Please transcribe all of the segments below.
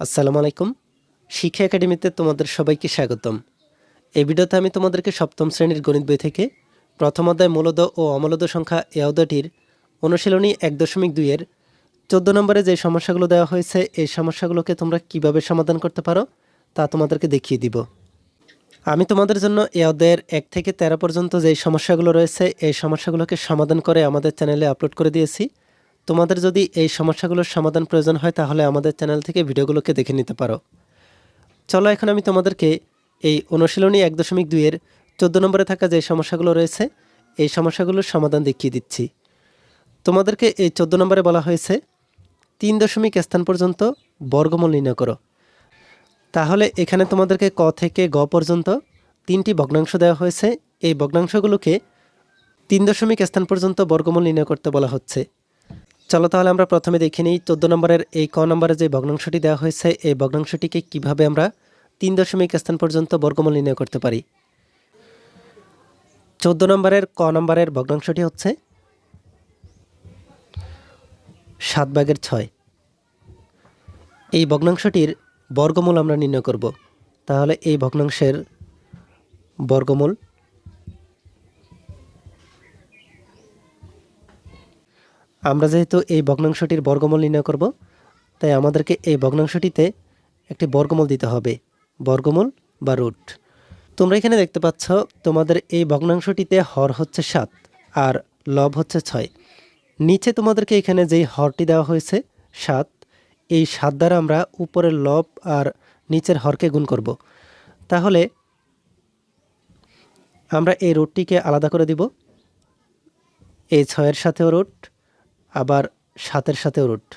আসসালামু আলাইকুম। শিক্ষা একাডেমিতে তোমাদের সবাইকে স্বাগতম। এই ভিডিওতে আমি তোমাদেরকে সপ্তম শ্রেণির গণিত বই থেকে প্রথম অধ্যায় মূলদ ও অমূলদ সংখ্যা এ অধ্যায়টির অনুশীলনী এক দশমিক দুইয়ের চোদ্দ নম্বরে যে সমস্যাগুলো দেওয়া হয়েছে, এই সমস্যাগুলোকে তোমরা কীভাবে সমাধান করতে পারো তা তোমাদেরকে দেখিয়ে দিব। আমি তোমাদের জন্য এই অধ্যায়ের এক থেকে তেরো পর্যন্ত যেই সমস্যাগুলো রয়েছে, এই সমস্যাগুলোকে সমাধান করে আমাদের চ্যানেলে আপলোড করে দিয়েছি। তোমাদের যদি এই সমস্যাগুলোর সমাধান প্রয়োজন হয়, তাহলে আমাদের চ্যানেল থেকে ভিডিওগুলোকে দেখে নিতে পারো। চলো, এখন আমি তোমাদেরকে এই অনুশীলনী এক দশমিক দুইয়ের চোদ্দ নম্বরে থাকা যে সমস্যাগুলো রয়েছে, এই সমস্যাগুলোর সমাধান দেখিয়ে দিচ্ছি। তোমাদেরকে এই চোদ্দ নম্বরে বলা হয়েছে, তিন দশমিক স্থান পর্যন্ত বর্গমূল নির্ণয় করো। তাহলে এখানে তোমাদেরকে ক থেকে গ পর্যন্ত তিনটি ভগ্নাংশ দেওয়া হয়েছে। এই ভগ্নাংশগুলোকে তিন দশমিক স্থান পর্যন্ত বর্গমূল নির্ণয় করতে বলা হচ্ছে। চলো তাহলে আমরা প্রথমে দেখে নিই চোদ্দ নম্বরের এই ক নম্বরে যে ভগ্নাংশটি দেওয়া হয়েছে, এই ভগ্নাংশটিকে কীভাবে আমরা তিন দশমিক স্থান পর্যন্ত বর্গমূল নির্ণয় করতে পারি? চোদ্দ নম্বরের ক নম্বরের ভগ্নাংশটি হচ্ছে সাত ভাগের ছয়। এই ভগ্নাংশটির বর্গমূল আমরা নির্ণয় করব। তাহলে এই ভগ্নাংশের বর্গমূল আমরা যেহেতু এই ভগ্নাংশটির বর্গমূল নির্ণয় করব, তাই আমাদেরকে এই ভগ্নাংশটিতে একটি বর্গমূল দিতে হবে, বর্গমূল বা রুট। তোমরা এখানে দেখতে পাচ্ছ, তোমাদের এই ভগ্নাংশটিতে হর হচ্ছে সাত আর লব হচ্ছে ছয়। নিচে তোমাদেরকে এখানে যেই হরটি দেওয়া হয়েছে, সাত, এই সাত দ্বারা আমরা উপরের লব আর নিচের হরকে গুণ করব। তাহলে আমরা এই রুটটিকে আলাদা করে দিব, এই ছয়ের সাথেও রুট আবার সাতের সাথেও রুট।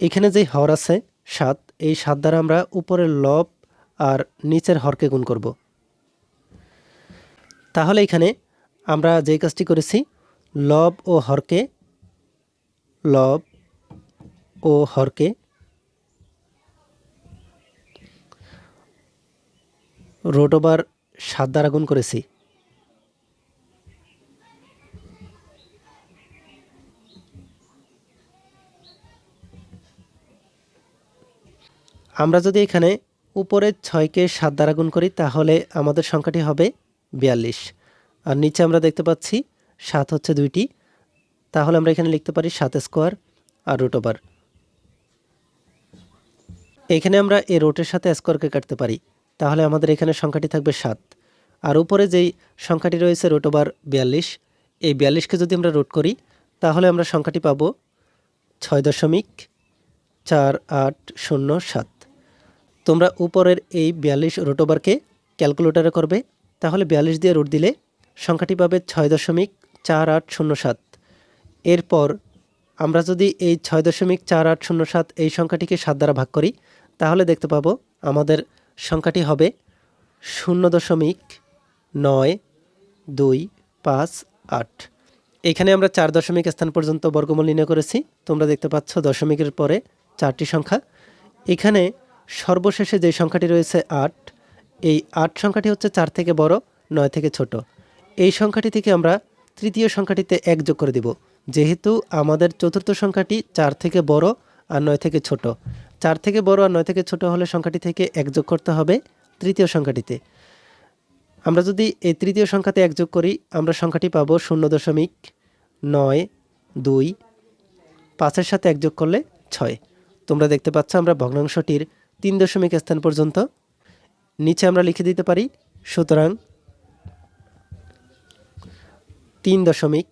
এখানে যেই হর আছে, সাত, এই সাত দ্বারা আমরা উপরের লব আর নিচের হরকে গুণ করব। তাহলে এখানে আমরা যেই কাজটি করেছি, লব ও হরকে, লব ও হরকে, রোট ওভার সাত দ্বারা গুণ করেছি। আমরা যদি এখানে উপরের ছয়কে সাত দ্বারা গুণ করি, তাহলে আমাদের সংখ্যাটি হবে বিয়াল্লিশ। আর নিচে আমরা দেখতে পাচ্ছি সাত হচ্ছে দুইটি। তাহলে আমরা এখানে লিখতে পারি সাত স্কোয়ার আর রুট ওভার। এখানে আমরা এই রোটের সাথে স্কোয়ারকে কাটতে পারি। তাহলে আমাদের এখানে সংখ্যাটি থাকবে সাত। আর উপরে যেই সংখ্যাটি রয়েছে রুট ওভার বিয়াল্লিশ, এই বিয়াল্লিশকে যদি আমরা রুট করি, তাহলে আমরা সংখ্যাটি পাবো ছয় দশমিক চার আট শূন্য সাত। তোমরা উপরের এই বিয়াল্লিশ রুট ওভারকে ক্যালকুলেটারে করবে, তাহলে বিয়াল্লিশ দিয়ে রুট দিলে সংখ্যাটি পাবে ছয় দশমিক চার আট শূন্য সাত। এরপর আমরা যদি এই ছয় দশমিক চার আট শূন্য সাত এই সংখ্যাটিকে সাত দ্বারা ভাগ করি, তাহলে দেখতে পাবো আমাদের সংখ্যাটি হবে শূন্য দশমিক নয় দুই পাঁচ আট। এখানে আমরা চার দশমিক স্থান পর্যন্ত বর্গমূল নির্ণয় করেছি, তোমরা দেখতে পাচ্ছ দশমিকের পরে চারটি সংখ্যা। এখানে সর্বশেষে যে সংখ্যাটি রয়েছে আট, এই আট সংখ্যাটি হচ্ছে চার থেকে বড়, নয় থেকে ছোট। এই সংখ্যাটি থেকে আমরা তৃতীয় সংখ্যাটিতে এক যোগ করে দিব। যেহেতু আমাদের চতুর্থ সংখ্যাটি চার থেকে বড় আর নয় থেকে ছোট। চার থেকে বড় আর নয় থেকে ছোট হলে সংখ্যাটি থেকে এক যোগ করতে হবে তৃতীয় সংখ্যাটিতে। আমরা যদি এই তৃতীয় সংখ্যাতে এক যোগ করি, আমরা সংখ্যাটি পাবো শূন্য দশমিক নয় দুই, পাঁচের সাথে এক যোগ করলে ছয়। তোমরা দেখতে পাচ্ছ আমরা ভগ্নাংশটির তিন দশমিক স্থান পর্যন্ত। নিচে আমরা লিখে দিতে পারি, সুতরাং তিন দশমিক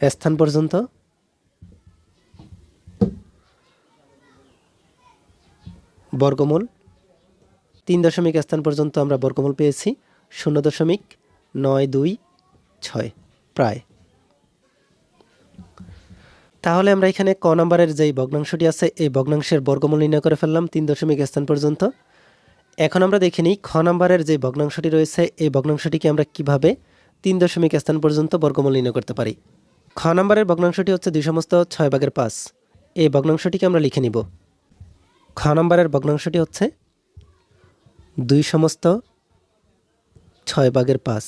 স্থান পর্যন্ত। বর্গমূল, তিন দশমিক স্থান পর্যন্ত আমরা বর্গমূল পেয়েছি, শূন্য দশমিক নয় দুই ছয়, প্রায়। তাহলে আমরা এখানে ক নম্বরের যেই ভগ্নাংশটি আছে, এই ভগ্নাংশের বর্গমূল নির্ণয় করে ফেললাম তিন দশমিক স্থান পর্যন্ত। এখন আমরা দেখে নিই খ নম্বরের যে ভগ্নাংশটি রয়েছে, এই ভগ্নাংশটিকে আমরা কীভাবে তিন দশমিক স্থান পর্যন্ত বর্গমূল নির্ণয় করতে পারি? খ নম্বরের ভগ্নাংশটি হচ্ছে দুই সমস্ত ছয় ভাগের পাঁচ। এই ভগ্নাংশটিকে আমরা লিখে নিব। খ নম্বরের ভগ্নাংশটি হচ্ছে দুই সমস্ত ছয় ভাগের পাঁচ।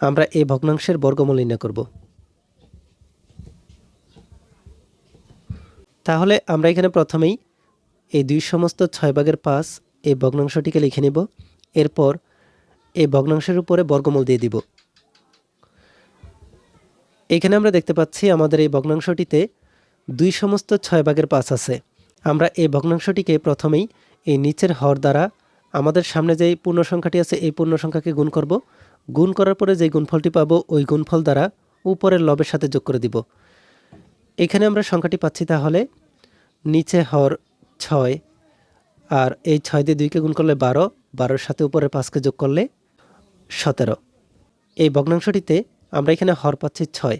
আমরা এই ভগ্নাংশের বর্গমূল নির্ণয় করব। তাহলে আমরা এখানে প্রথমেই এই দুই সমস্ত ছয় ভাগের পাঁচ এই ভগ্নাংশটিকে লিখে নেব। এরপর এই ভগ্নাংশের উপরে বর্গমূল দিয়ে দিব। এখানে আমরা দেখতে পাচ্ছি আমাদের এই ভগ্নাংশটিতে দুই সমস্ত ছয় ভাগের পাঁচ আছে। আমরা এই ভগ্নাংশটিকে প্রথমেই এই নিচের হর দ্বারা আমাদের সামনে যেই পূর্ণ সংখ্যাটি আছে, এই পূর্ণ সংখ্যাকে গুণ করব। গুণ করার পরে যেই গুণফলটি পাবো, ওই গুণফল দ্বারা উপরের লবের সাথে যোগ করে দিব। এখানে আমরা সংখ্যাটি পাচ্ছি তাহলে নিচে হর ছয় আর এই ছয় দিয়ে দুইকে গুণ করলে বারো, বারোর সাথে উপরে পাঁচকে যোগ করলে সতেরো। এই ভগ্নাংশটিতে আমরা এখানে হর পাচ্ছি ছয়।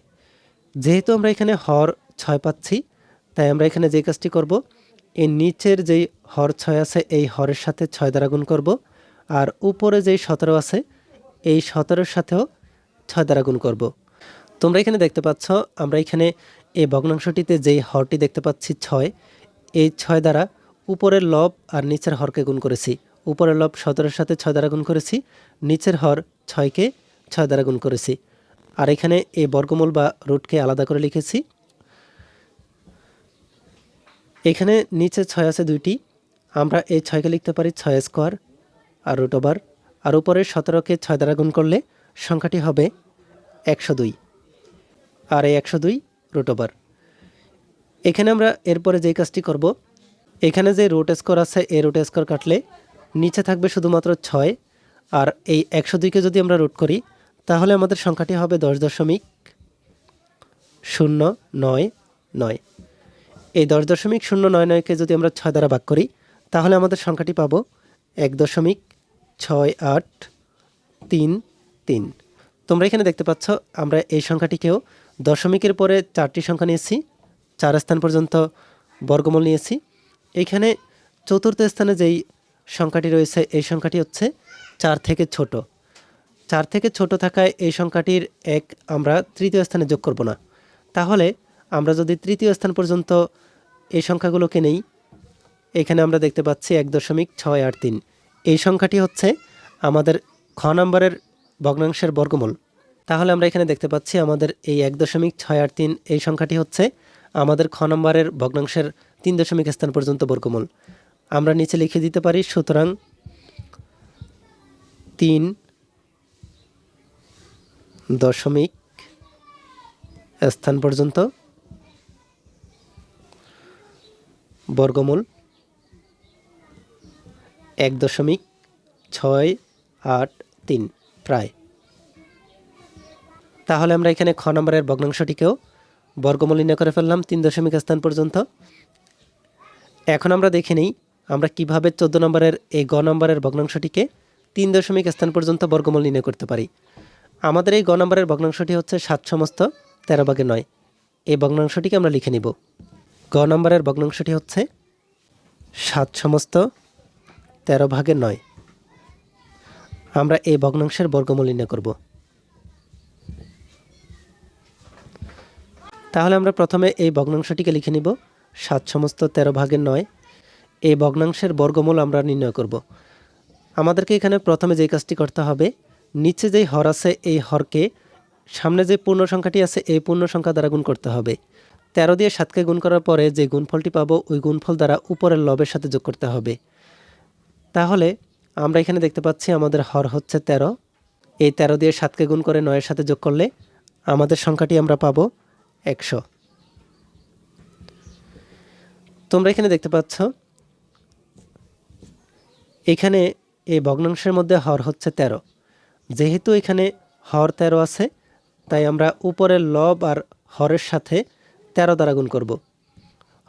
যেহেতু আমরা এখানে হর ছয় পাচ্ছি, তাই আমরা এখানে যে কাজটি করব, এই নিচের যেই হর ছয় আছে, এই হরের সাথে ছয় দ্বারা গুণ করব আর উপরে যেই সতেরো আছে, এই সতেরোর সাথেও ছয় দ্বারা গুণ করব। তোমরা এখানে দেখতে পাচ্ছ, আমরা এখানে এই ভগ্নাংশটিতে যেই হরটি দেখতে পাচ্ছি ছয়, এই ছয় দ্বারা উপরের লব আর নিচের হরকে গুণ করেছি। উপরের লব সতেরোর সাথে ছয় দ্বারা গুণ করেছি, নিচের হর ছয়কে ছয় দ্বারা গুণ করেছি। আর এখানে এই বর্গমূল বা রুটকে আলাদা করে লিখেছি। এখানে নিচে ছয় আছে দুইটি, আমরা এই ছয়কে লিখতে পারি ছয় স্কোয়ার আর রুট ওভার। আর উপরে সতেরোকে ছয় দ্বারা গুণ করলে সংখ্যাটি হবে একশো দুই। আর এই একশো দুই রুট এখানে আমরা এরপরে যে কাজটি করব, এখানে যে রুট স্কোর আছে, এই রুট স্কোর কাটলে নিচে থাকবে শুধুমাত্র ছয়, আর এই একশো দুইকে যদি আমরা রুট করি, তাহলে আমাদের সংখ্যাটি হবে দশ দশমিক শূন্য নয় নয়। এই দশ দশমিক শূন্য নয় নয়কে যদি আমরা ছয় দ্বারা ভাগ করি, তাহলে আমাদের সংখ্যাটি পাবো এক দশমিক ছয় আট তিন তিন। তোমরা এখানে দেখতে পাচ্ছ, আমরা এই সংখ্যাটিকেও দশমিকের পরে চারটি সংখ্যা নিয়েছি, চার স্থান পর্যন্ত বর্গমূল নিয়েছি। এখানে চতুর্থ স্থানে যেই সংখ্যাটি রয়েছে, এই সংখ্যাটি হচ্ছে চার থেকে ছোট। চার থেকে ছোট থাকায় এই সংখ্যাটির এক আমরা তৃতীয় স্থানে যোগ করব না। তাহলে আমরা যদি তৃতীয় স্থান পর্যন্ত এই সংখ্যাগুলোকে নেই, এখানে আমরা দেখতে পাচ্ছি এক দশমিক ছয় আট তিন। এই সংখ্যাটি হচ্ছে আমাদের খ নম্বরের ভগ্নাংশের বর্গমূল। তাহলে আমরা এখানে দেখতে পাচ্ছি আমাদের এই এক দশমিক ছয় আট তিন, এই সংখ্যাটি হচ্ছে আমাদের খ নম্বরের ভগ্নাংশের তিন দশমিক স্থান পর্যন্ত বর্গমূল। আমরা নিচে লিখে দিতে পারি, সুতরাং তিন দশমিক স্থান পর্যন্ত বর্গমূল এক দশমিক ছয় আট তিন, প্রায়। তাহলে আমরা এখানে খ নম্বরের ভগ্নাংশটিকেও বর্গমূল নির্ণয় করে ফেললাম, তিন দশমিক স্থান পর্যন্ত। এখন আমরা দেখে নিই, আমরা কীভাবে চোদ্দ নম্বরের এই গ নম্বরের ভগ্নাংশটিকে তিন দশমিক স্থান পর্যন্ত বর্গমূল নির্ণয় করতে পারি। আমাদের এই গ নম্বরের ভগ্নাংশটি হচ্ছে সাত সমস্ত তেরো ভাগে নয়। এই ভগ্নাংশটিকে আমরা লিখে নিব। গ নম্বরের ভগ্নাংশটি হচ্ছে সাত সমস্ত তেরো ভাগে নয়। আমরা এই ভগ্নাংশের বর্গমূল নির্ণয় করব। তাহলে আমরা প্রথমে এই ভগ্নাংশটিকে লিখে নিব। সাত সমস্ত তেরো ভাগের নয়। এই ভগ্নাংশের বর্গমূল আমরা নির্ণয় করব। আমাদেরকে এখানে প্রথমে যে কাজটি করতে হবে, নিচে যেই হর আছে এই হরকে, সামনে যে পূর্ণ সংখ্যাটি আছে এই পূর্ণ সংখ্যা দ্বারা গুণ করতে হবে। তেরো দিয়ে সাতকে গুণ করার পরে যে গুণফলটি পাবো, ওই গুণফল দ্বারা উপরের লবের সাথে যোগ করতে হবে। তাহলে আমরা এখানে দেখতে পাচ্ছি আমাদের হর হচ্ছে তেরো। এই তেরো দিয়ে সাতকে গুণ করে নয়ের সাথে যোগ করলে আমাদের সংখ্যাটি আমরা পাবো একশো। তোমরা এখানে দেখতে পাচ্ছ, এখানে এই ভগ্নাংশের মধ্যে হর হচ্ছে তেরো। যেহেতু এখানে হর তেরো আছে, তাই আমরা উপরের লব আর হরের সাথে তেরো দ্বারা গুণ করব।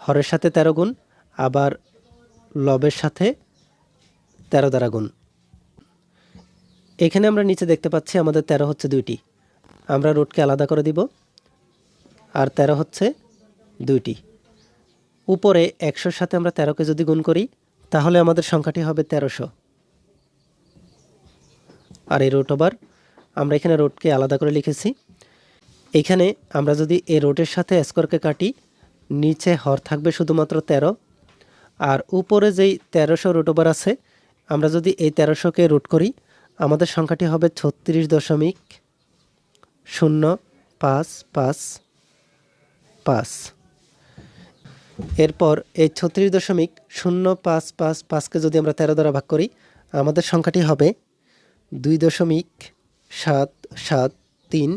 হরের সাথে তেরো গুণ, আবার লবের সাথে তেরো দ্বারা গুণ। এখানে আমরা নিচে দেখতে পাচ্ছি আমাদের তেরো হচ্ছে দুইটি। আমরা রুটকে আলাদা করে দিব। আর তেরো হচ্ছে দুইটি। উপরে একশোর সাথে আমরা তেরোকে যদি গুণ করি, তাহলে আমাদের সংখ্যাটি হবে তেরোশো। আর এই রোট ওভার আমরা এখানে রোডকে আলাদা করে লিখেছি। এখানে আমরা যদি এই রোডের সাথে স্কোরকে কাটি, নিচে হর থাকবে শুধুমাত্র তেরো। আর উপরে যেই তেরোশো রুট ওভার আছে, আমরা যদি এই তেরোশোকে রুট করি, আমাদের সংখ্যাটি হবে ছত্রিশ দশমিক শূন্য পাঁচ পাঁচ পাঁচ। এরপর এই ছত্রিশ দশমিক শূন্য পাঁচ পাঁচ পাঁচকে যদি আমরা তেরো দ্বারা ভাগ করি, আমাদের সংখ্যাটি হবে দুই দশমিক সাত সাত তিন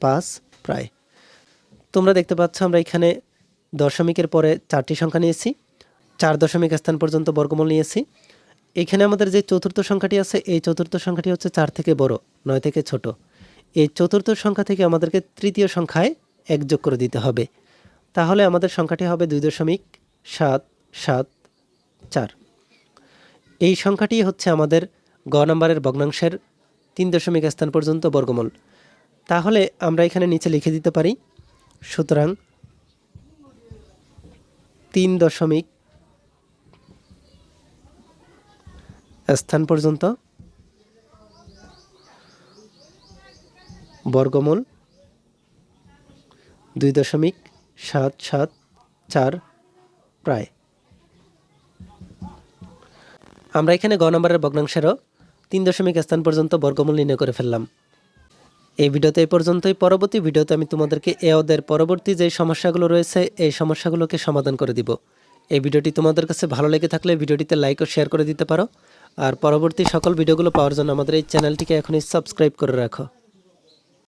পাঁচ প্রায়। তোমরা দেখতে পাচ্ছ আমরা এখানে দশমিকের পরে চারটি সংখ্যা নিয়েছি, চার দশমিক স্থান পর্যন্ত বর্গমূল নিয়েছি। এখানে আমাদের যে চতুর্থ সংখ্যাটি আছে, এই চতুর্থ সংখ্যাটি হচ্ছে চার থেকে বড়, নয় থেকে ছোট। এই চতুর্থ সংখ্যা থেকে আমাদেরকে তৃতীয় সংখ্যায় এক যোগ করে দিতে হবে। তাহলে আমাদের সংখ্যাটি হবে দুই দশমিক সাত সাত চার। এই সংখ্যাটি হচ্ছে আমাদের গ নম্বরের ভগ্নাংশের তিন দশমিক স্থান পর্যন্ত বর্গমূল। তাহলে আমরা এখানে নিচে লিখে দিতে পারি, সুতরাং তিন দশমিক স্থান পর্যন্ত বর্গমূল দুই দশমিক সাত সাত চার প্রায়। আমরা এখানে গ নম্বরের ভগ্নাংশেরও তিন দশমিক স্থান পর্যন্ত বর্গমূল নির্ণয় করে ফেললাম। এই ভিডিওতে এই পর্যন্তই। পরবর্তী ভিডিওতে আমি তোমাদেরকে এ ওদের পরবর্তী যে সমস্যাগুলো রয়েছে, এই সমস্যাগুলোকে সমাধান করে দিব। এই ভিডিওটি তোমাদের কাছে ভালো লেগে থাকলে ভিডিওটিতে লাইক ও শেয়ার করে দিতে পারো। আর পরবর্তী সকল ভিডিওগুলো পাওয়ার জন্য আমাদের এই চ্যানেলটিকে এখনই সাবস্ক্রাইব করে রাখো।